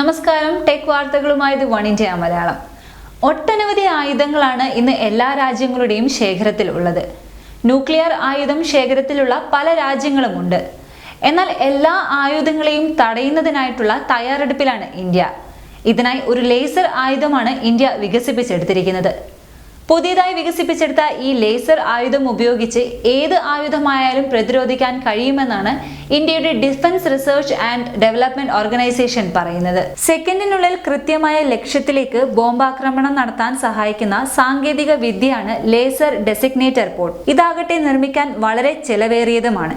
നമസ്കാരം. ടെക് വാർത്തകളുമായി ഇത് വൺ ഇന്ത്യ മലയാളം. ഒട്ടനവധി ആയുധങ്ങളാണ് ഇന്ന് എല്ലാ രാജ്യങ്ങളുടെയും ശേഖരത്തിൽ ഉള്ളത്. ന്യൂക്ലിയർ ആയുധം ശേഖരത്തിലുള്ള പല രാജ്യങ്ങളുമുണ്ട് എന്നാൽ എല്ലാ ആയുധങ്ങളെയും തടയുന്നതിനായിട്ടുള്ള തയ്യാറെടുപ്പിലാണ് ഇന്ത്യ. ഇതിനായി ഒരു ലേസർ ആയുധമാണ് ഇന്ത്യ വികസിപ്പിച്ചെടുത്തിരിക്കുന്നത്. പുതിയതായി വികസിപ്പിച്ചെടുത്ത ഈ ലേസർ ആയുധം ഉപയോഗിച്ച് ഏത് ആയുധമായാലും പ്രതിരോധിക്കാൻ കഴിയുമെന്നാണ് ഇന്ത്യയുടെ defence research and development organisation പറയുന്നത്. സെക്കൻഡിനുള്ളിൽ കൃത്യമായ ലക്ഷ്യത്തിലേക്ക് ബോംബാക്രമണം നടത്താൻ സഹായിക്കുന്ന സാങ്കേതിക വിദ്യയാണ് ലേസർ ഡെസിഗ്നേറ്റർ പോർട്ട് ഇതാകട്ടെ നിർമ്മിക്കാൻ വളരെ ചെലവേറിയതുമാണ്.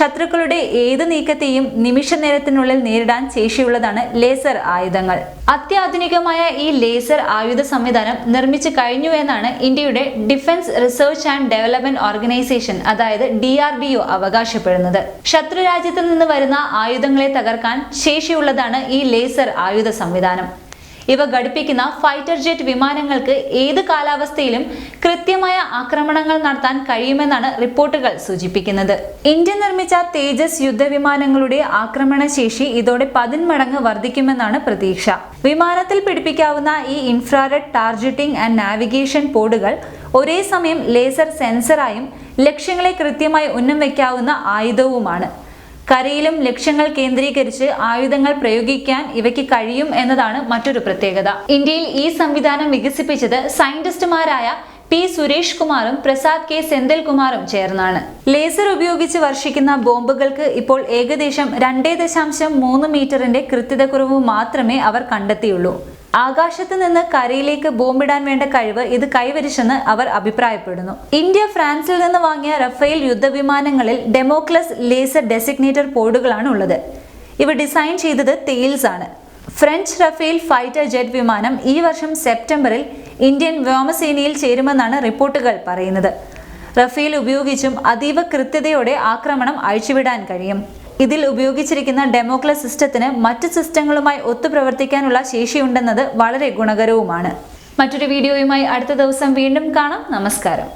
ശത്രുക്കളുടെ ഏത് നീക്കത്തെയും നിമിഷ നേരത്തിനുള്ളിൽ നേരിടാൻ ശേഷിയുള്ളതാണ് ലേസർ ആയുധങ്ങൾ. അത്യാധുനികമായ ഈ ലേസർ ആയുധ സംവിധാനം നിർമ്മിച്ചു കഴിഞ്ഞു എന്നാണ് ഇന്ത്യയുടെ defence research and development organisation അതായത് ഡി ആർ ഡി ഒ അവകാശപ്പെടുന്നത്. ശത്രു രാജ്യത്ത് നിന്ന് വരുന്ന ആയുധങ്ങളെ തകർക്കാൻ ശേഷിയുള്ളതാണ് ഈ ലേസർ ആയുധ സംവിധാനം. ഇവ ഘടിപ്പിക്കുന്ന ഫൈറ്റർ ജെറ്റ് വിമാനങ്ങൾക്ക് ഏത് കാലാവസ്ഥയിലും കൃത്യമായ ആക്രമണങ്ങൾ നടത്താൻ കഴിയുമെന്നാണ് റിപ്പോർട്ടുകൾ സൂചിപ്പിക്കുന്നത്. ഇന്ത്യ നിർമ്മിച്ച തേജസ് യുദ്ധവിമാനങ്ങളുടെ ആക്രമണ ശേഷി ഇതോടെ പതിന്മടങ്ങ് വർദ്ധിക്കുമെന്നാണ് പ്രതീക്ഷ. വിമാനത്തിൽ പിടിപ്പിക്കാവുന്ന ഈ ഇൻഫ്രാറെഡ് ടാർജറ്റിംഗ് ആൻഡ് നാവിഗേഷൻ പോഡുകൾ ഒരേ സമയം ലേസർ സെൻസറായും ലക്ഷ്യങ്ങളെ കൃത്യമായി ഉന്നം വയ്ക്കാവുന്ന ആയുധവുമാണ്. കരയിലും ലക്ഷ്യങ്ങൾ കേന്ദ്രീകരിച്ച് ആയുധങ്ങൾ പ്രയോഗിക്കാൻ ഇവയ്ക്ക് കഴിയും എന്നതാണ് മറ്റൊരു പ്രത്യേകത. ഇന്ത്യയിൽ ഈ സംവിധാനം വികസിപ്പിച്ചത് സയന്റിസ്റ്റുമാരായ പി സുരേഷ് കുമാറും പ്രസാദ് കെ സെന്തിൽകുമാറും ചേർന്നാണ്. ലേസർ ഉപയോഗിച്ച് വർഷിക്കുന്ന ബോംബുകൾക്ക് ഇപ്പോൾ ഏകദേശം രണ്ടേ ദശാംശം മൂന്ന് മീറ്ററിന്റെ കൃത്യതക്കുറവ് മാത്രമേ അവർ കണ്ടെത്തിയുള്ളൂ. ആകാശത്ത് നിന്ന് കരയിലേക്ക് ബോംബിടാൻ വേണ്ട കഴിവ് ഇത് കൈവരിച്ചെന്ന് അവർ അഭിപ്രായപ്പെടുന്നു. ഇന്ത്യ ഫ്രാൻസിൽ നിന്ന് വാങ്ങിയ റഫേൽ യുദ്ധവിമാനങ്ങളിൽ ഡെമോക്ലസ് ലേസർ ഡെസിഗ്നേറ്റർ പോഡുകളാണ് ഉള്ളത്. ഇവ ഡിസൈൻ ചെയ്തത് തെയിൽസ് ആണ്. ഫ്രഞ്ച് റഫേൽ ഫൈറ്റർ ജെറ്റ് വിമാനം ഈ വർഷം സെപ്റ്റംബറിൽ ഇന്ത്യൻ വ്യോമസേനയിൽ ചേരുമെന്നാണ് റിപ്പോർട്ടുകൾ പറയുന്നത്. റഫേൽ ഉപയോഗിച്ചും അതീവ കൃത്യതയോടെ ആക്രമണം അഴിച്ചുവിടാൻ കഴിയും. ഇതിൽ ഉപയോഗിച്ചിരിക്കുന്ന ഡെമോക്ലസ് സിസ്റ്റത്തിന് മറ്റ് സിസ്റ്റങ്ങളുമായി ഒത്തുപ്രവർത്തിക്കാനുള്ള ശേഷിയുണ്ടെന്നത് വളരെ ഗുണകരവുമാണ്. മറ്റൊരു വീഡിയോയുമായി അടുത്ത ദിവസം വീണ്ടും കാണാം. നമസ്കാരം.